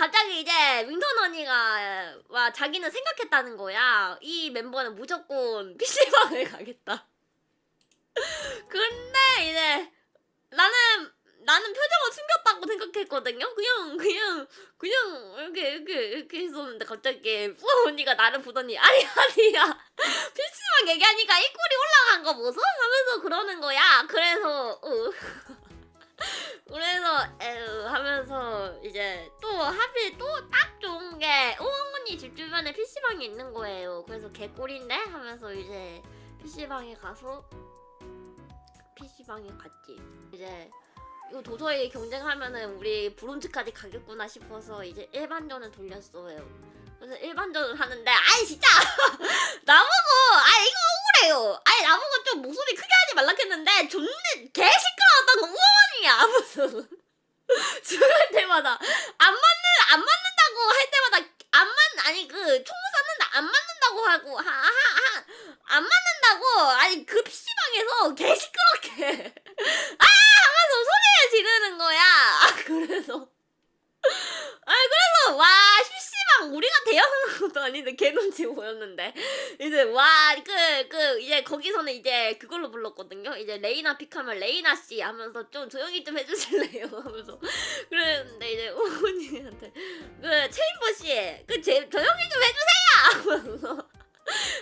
갑자기 이제 윙턴 언니가 와 자기는 생각했다는 거야. 이 멤버는 무조건 PC방을 가겠다. 근데 이제 나는 나는 표정을 숨겼다고 생각했거든요. 그냥 그냥 그냥 이렇게 이렇게 이렇게 했었는데 갑자기 뿌아 언니가 나를 보더니 아니 아니야 PC방 얘기하니까 이 꼴이 올라간 거 보소 하면서 그러는 거야. 그래서 어. 그래서 에휴 하면서 이제 또 하필 또 딱 좋은 게 오은 언니 집 주변에 PC방이 있는 거예요. 그래서 개꿀인데 하면서 이제 PC방에 가서 PC방에 갔지. 이제 이거 도저히 경쟁하면은 우리 브론즈까지 가겠구나 싶어서 이제 일반전을 돌렸어요. 그래서 일반전을 하는데 아이 진짜 나보고 아 이거 억울해요. 아니 나보고 좀 목소리 크게 하지 말라 했는데 존나 개 시끄러웠던 거 우원이야 무슨 죽을 때마다 안 맞는 안 맞는다고 할 때마다 안 맞 아니 그 총 쐈는데 안 맞는다고 하고 하하안 맞는다고 아니 그 PC방에서 개 시끄럽게. 아 하면서 소리를 지르는 거야. 아 그래서. 아 그래서 와 PC방 우리가 대여하는 것도 아닌데 개 눈치 보였는데. 이제 와 그 그 이제 거기서는 이제 그걸로 불렀거든요. 이제 레이나 픽하면 레이나 씨 하면서 좀 조용히 좀 해주실래요? 하면서. 그랬는데 이제 어머니한테 그 체인버 씨그 조용히 좀 해주세요! 하면서.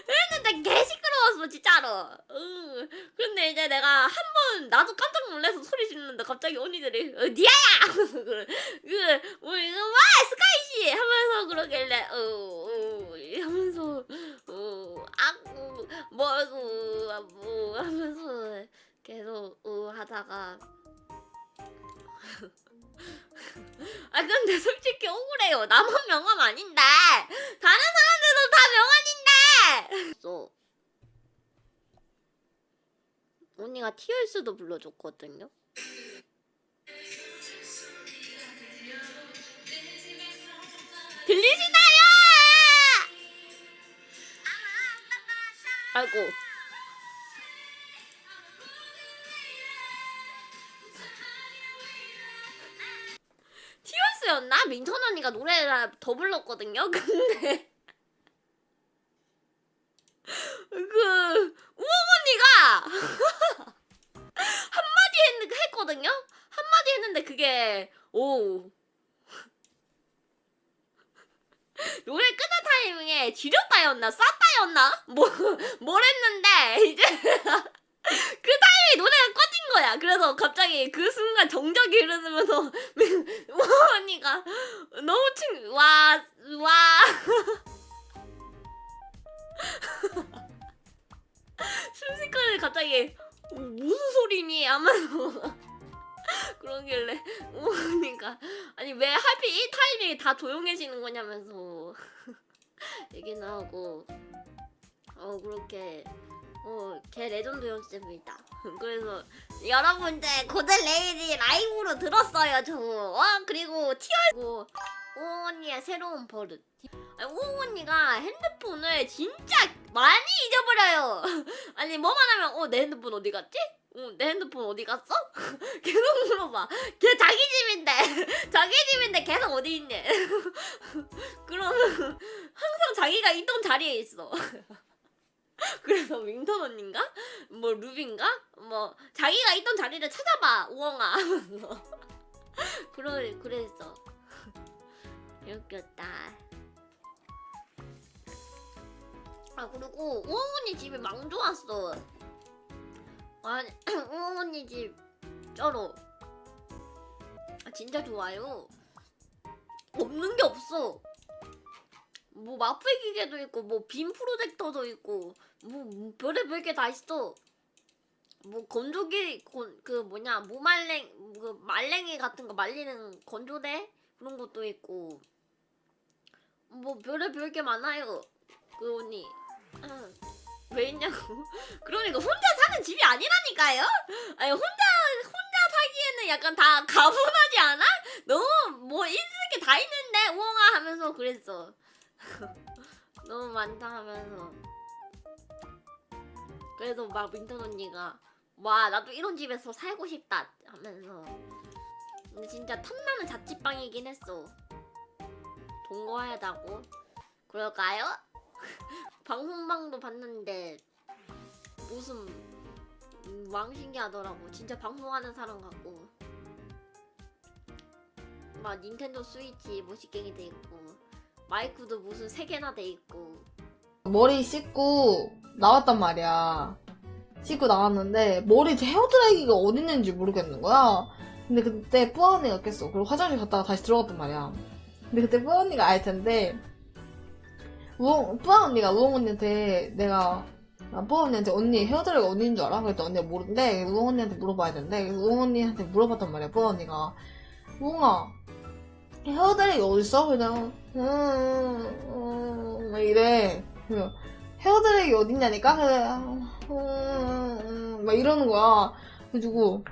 그랬는데 개시 끄러웠어 진짜로. 응 근데 이제 내가 한 번 나도 깜짝 놀라서 소리 지르는데 갑자기 언니들이 어, 니아야! 그뭐 이거 와 스카이 씨! 하면서 그러길래 어, 어 하면서 어 아구 뭐고 뭐 하면서 계속 어 하다가. 아 근데 솔직히 억울해요. 나만 명함 아닌데. 다른 사람들도 다 명함인데 언니가 티얼스도 불러줬거든요 들리시나요? 아이고 티얼스였나? 민턴 언니가 노래를 더 불렀거든요. 근데 그 우엉 언니가 한마디 했, 했거든요. 한마디 했는데 그게 오 노래 끄는 타이밍에 지렸다였나 쌌다였나 뭐뭘 했는데 이제 그 타이밍에 노래가 꺼진 거야. 그래서 갑자기 그 순간 정적이 흐르면서 우엉 언니가 너무 칭와와 순 어, 무슨 소리니? 하면서 그러길래 어머니가 아니 왜 하필 이 타이밍에 다 조용해지는 거냐면서 얘기는 하고 어 그렇게 어걔 레전드였습니다. 그래서 여러분들 고든 레이디 라이브로 들었어요 저. 어? 그리고 티얼고 오언니의 새로운 버릇. 오언니가 핸드폰을 진짜 많이 잊어버려요 아니 뭐만 하면 어 내 핸드폰 어디 갔지? 어, 내 핸드폰 어디 갔어? 계속 물어봐. 걔 자기 집인데, 자기 집인데 계속 어디 있니? 그러면 항상 자기가 있던 자리에 있어. 그래서 윙턴 언니인가? 뭐 루비인가? 뭐 자기가 있던 자리를 찾아봐, 우엉아. 그러 그랬어. 웃겼다. 아 그리고 우엉 언니 집에 망조 왔어. 아니 우엉 언니 집 쩔어. 아, 진짜 좋아요. 없는 게 없어. 뭐 마플 기계도 있고 뭐 빔 프로젝터도 있고 뭐 별의 별 게 다 있어. 뭐 건조기 건, 그 뭐냐 무말랭 그 말랭이 같은 거 말리는 건조대 그런 것도 있고 뭐 별의 별 게 많아요. 그 언니. 응. 왜 있냐고. 그러니까 혼자 사는 집이 아니라니까요? 아니, 혼자, 혼자 살기에는 약간 다 가분하지 않아? 너무 뭐게다 있는데, 우엉아 하면서 그랬어. 너무 많다 하면서. 그래서 막 민턴 언니가, 와, 나도 이런 집에서 살고 싶다 하면서. 근데 진짜 탐나는 자취방이긴 했어. 궁금하다고 그럴까요? 방송방도 봤는데 무슨 음, 왕 신기하더라고 진짜 방송하는 사람 같고 막 닌텐도 스위치 멋있게 돼 있고 마이크도 무슨 세 개나 돼 있고 머리 씻고 나왔단 말이야. 씻고 나왔는데 머리 헤어드라이기가 어디 있는지 모르겠는 거야. 근데 그때 뿌아 언니가 깼어. 그리고 화장실 갔다가 다시 들어갔단 말이야. 근데 그때 뿌아 언니가 알 텐데 우엉, 뿌아 언니가 우엉 언니한테 내가 아, 뿌아 언니한테 언니 헤어드라이기 어디 있는 줄 알아? 그랬더니 언니가 모르는데 우엉 언니한테 물어봐야 되는데 우엉 언니한테 물어봤단 말이야. 뿌아 언니가 우엉아 헤어드라이기 어딨어? 그냥 음, 음, 막 이래. 그래서 헤어드라이기 어딨냐니까? 그래, 음, 음, 막 이러는 거야. 그래가지고,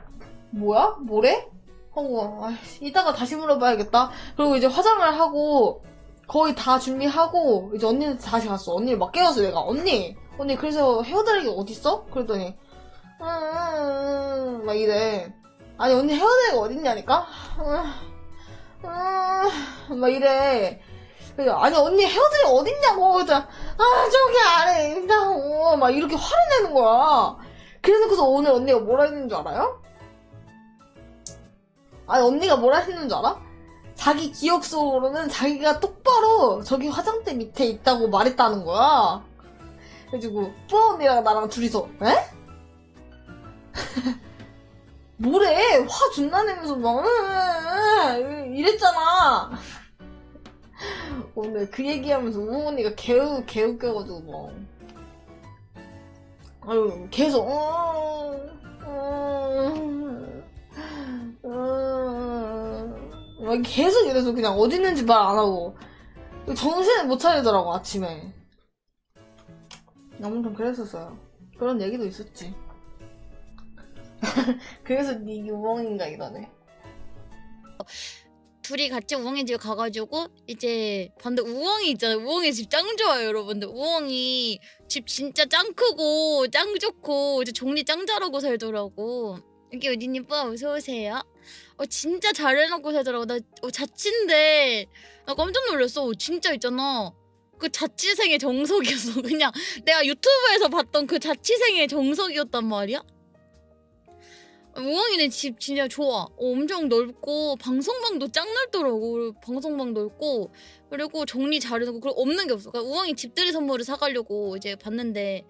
뭐야? 뭐래? 하고, 아이씨, 이따가 다시 물어봐야겠다. 그리고 이제 화장을 하고, 거의 다 준비하고, 이제 언니한테 다시 갔어. 언니를 막 깨웠어, 내가. 언니! 언니, 그래서 헤어드라이기 어딨어? 그랬더니, 음, 음, 음, 막 이래. 아니, 언니 헤어드라이기 어딨냐니까? 음, 음, 막 이래. 아니 언니 헤어드라이기 어딨냐고 그랬더니 아 저기 아래 있다고 막 이렇게 화를 내는 거야 그래서 그래서 오늘 언니가 뭐라 했는 줄 알아요? 아니 언니가 뭐라 했는 줄 알아? 자기 기억 속으로는 자기가 똑바로 저기 화장대 밑에 있다고 말했다는 거야. 그래가지고 뿌아 언니랑 나랑 둘이서 에? 뭐래? 화 존나 내면서 막 이랬잖아. 오늘 그 얘기하면서 우엉 언니가 개우 개웃겨가지고 뭐 아유 계속 어, 어, 어, 막 계속 이래서 그냥 어디 있는지 말 안 하고 정신을 못 차리더라고 아침에 아무튼 그랬었어요 그런 얘기도 있었지 그래서 네 우엉인가 이러네 둘이 같이 우엉이 집에 가가지고 이제 봤는데 우엉이 있잖아요. 우엉이 집 짱 좋아요, 여러분들. 우엉이 집 진짜 짱 크고 짱 좋고 이제 정리 짱 잘하고 살더라고. 여기 어디니 빠 어서 오세요. 어 진짜 잘 해놓고 살더라고. 나 어, 자취인데 나 깜짝 놀랐어. 어, 진짜 있잖아. 그 자취생의 정석이었어. 그냥 내가 유튜브에서 봤던 그 자취생의 정석이었단 말이야. 우엉이네 집 진짜 좋아. 어, 엄청 넓고 방송방도 짱 넓더라고. 방송방 넓고 그리고 정리 잘해놓고 그리고 없는 게 없어. 그러니까 우엉이 집들이 선물을 사가려고 이제 봤는데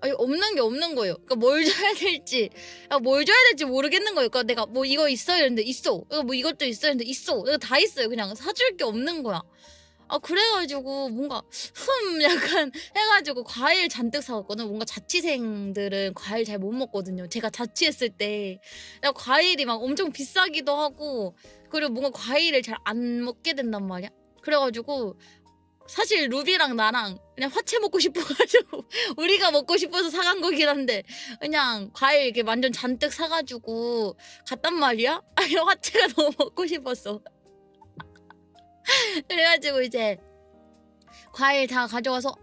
아니 없는 게 없는 거예요. 그러니까 뭘 줘야 될지, 아, 뭘 줘야 될지 모르겠는 거예요. 그러니까 내가 뭐 이거 있어야 되는데 있어. 그러니까 뭐 이것도 있어야 되는데 있어. 내가 다 있어요. 그냥 사줄 게 없는 거야. 아 그래가지고 뭔가 흠 약간 해가지고 과일 잔뜩 사왔거든. 뭔가 자취생들은 과일 잘 못 먹거든요. 제가 자취했을 때 내가 과일이 막 엄청 비싸기도 하고 그리고 뭔가 과일을 잘 안 먹게 된단 말이야. 그래가지고 사실 루비랑 나랑 그냥 화채 먹고 싶어가지고 우리가 먹고 싶어서 사간 거긴 한데 그냥 과일 이렇게 완전 잔뜩 사가지고 갔단 말이야. 아니 화채가 너무 먹고 싶었어. 그래가지고 이제 과일 다 가져와서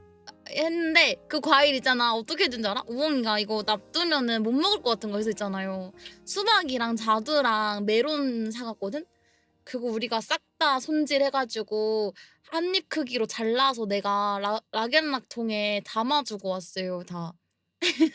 했는데 그 과일 있잖아 어떻게 해준 줄 알아? 우엉이가 이거 놔두면은 못 먹을 것 같은 거 해서 있잖아요 수박이랑 자두랑 메론 사갔거든? 그거 우리가 싹 다 손질해가지고 한 입 크기로 잘라서 내가 라, 락앤락 통에 담아주고 왔어요 다